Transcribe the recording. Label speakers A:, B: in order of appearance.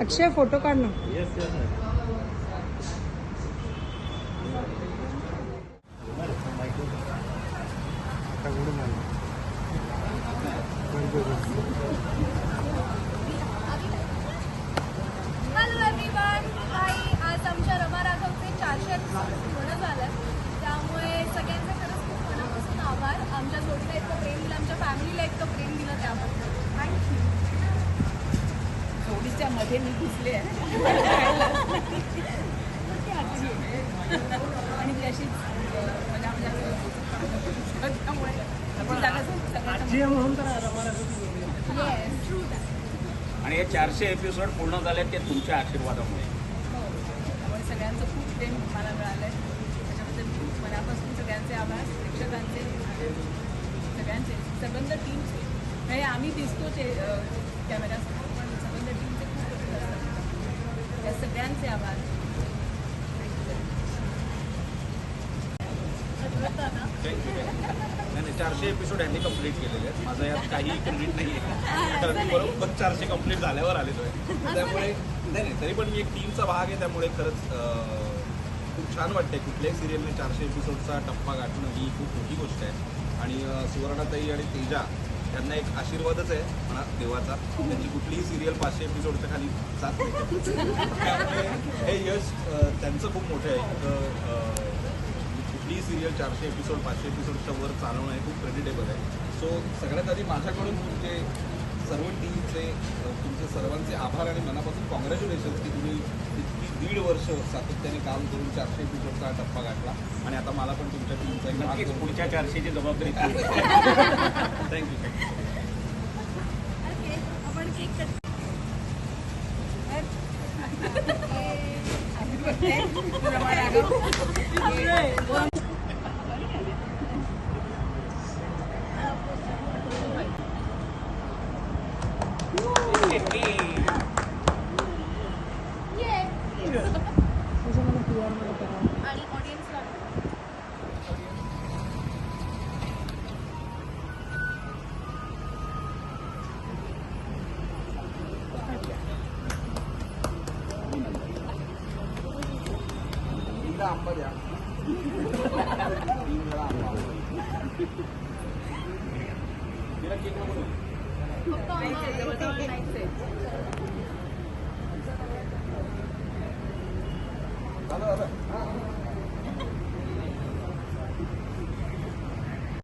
A: अक्षय photo काढ ना.
B: Hello everyone काही आज आमच्या रमा राघवचे चारशे episode पूर्ण झालं त्यामुळे सगळ्यांचे खरंच खूप मनापासून आभार आमच्या जोडीला इतकं प्रेम दिलं आमच्या फॅमिलीला इतकं प्रेम दिलं त्याबद्दल थँक्यू
C: जोडीच्या मध्ये मी घुसले आहे. आणि ती अशीच मजा मजा त्यामुळे
B: ट्रू
D: आणि हे चारशे एपिसोड पूर्ण झाले ते तुमच्या आशीर्वादामुळे.
C: हो. त्यामुळे सगळ्यांचं खूप प्रेम मला मिळालं आहे त्याच्याबद्दल खूप मनापासून सगळ्यांचे आभार प्रेक्षकांचे. आणि सगळ्यांचे सबंध टीमचे म्हणजे आम्ही दिसतो ते कॅमेऱ्यासमोर त्या सगळ्यांचे आभार.
D: नाही चारशे एपिसोड यांनी कंप्लीट केलेले आहेत. माझं यात काही क्रेडिट नाही आहे. तर मी बरोबर चारशे कंप्लीट झाल्यावर आलेलो आहे. त्यामुळे नाही नाही तरी पण मी एक टीमचा भाग आहे त्यामुळे खरंच खूप छान वाटतंय. कुठल्याही सिरियलने चारशे एपिसोडचा टप्पा गाठणं ही खूप मोठी गोष्ट आहे. आणि सुवर्णाताई आणि तेजा त्यांना एक आशीर्वादच आहे. म्हणा देवाचा. त्यांची कुठलीही सिरियल पाचशे एपिसोडच्या खाली जात नाही. त्यामुळे हे यश त्यांचं खूप मोठं आहे. कुठलीही सिरियल चारशे एपिसोड पाचशे एपिसोडच्या वर चालवणं हे खूप क्रेडिटेबल आहे. सो सगळ्यात आधी माझ्याकडून तुमचे सर्व टीमचे तुमचे सर्वांचे आभार आणि मनापासून कॉंग्रॅच्युलेशन्स की तुम्ही दीड वर्ष सातत्याने काम करून चारशे एपिसोडचा टप्पा गाठला. आणि आता मला पण तुमच्या टीमचा एक भाग
E: नक्कीच पुढच्या चारशेची जबाबदारी.
D: थँक्यू थँक्यू
B: ओके आपण
C: Gambar.